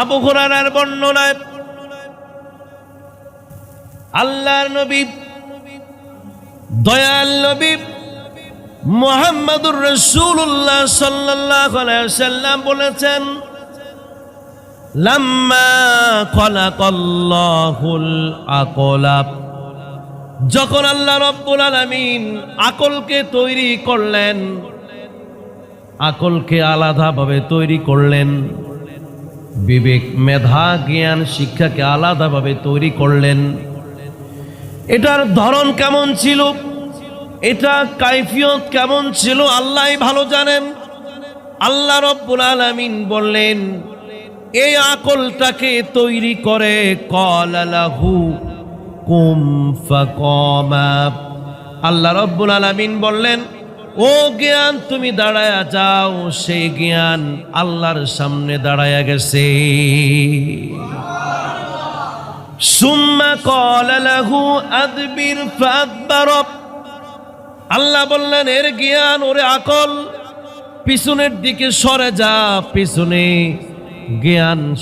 আবু হুরারার বর্ণনায় আল্লাহর নবী, দয়াল নবী মোহাম্মদুর রসুল্লাহ সাল্লাহ সাল্লাম বলেছেন, লাম্মা খলাকল্লাহুল আকলাব। যখন আল্লাহ রব্বুল আলামিন আকলকে তৈরি করলেন, আকলকে আলাদাভাবে তৈরি করলেন বিবেক, মেধা, জ্ঞান, শিক্ষাকে আলাদাভাবে তৈরি করলেন। এটার ধরন কেমন ছিল? এটা কাইফিয়ত কেমন ছিল? আল্লাহ ভালো জানেন। আল্লাহ রব্বুল আলামিন বললেন এই আকলটাকে তৈরি করে কলালাহু কুম ফাকামা। আল্লাহ রব্বুল আলামিন বললেন ও জ্ঞান, তুমি দাঁড়ায়া যাও, সেই জ্ঞান আল্লাহর সামনে দাঁড়ায়া গেছে। সুম্মা আদবির আল্লাহ বললেন, এর জ্ঞান, ওরে আকল। পিছনের দিকে সরে যা, পিছনে জ্ঞান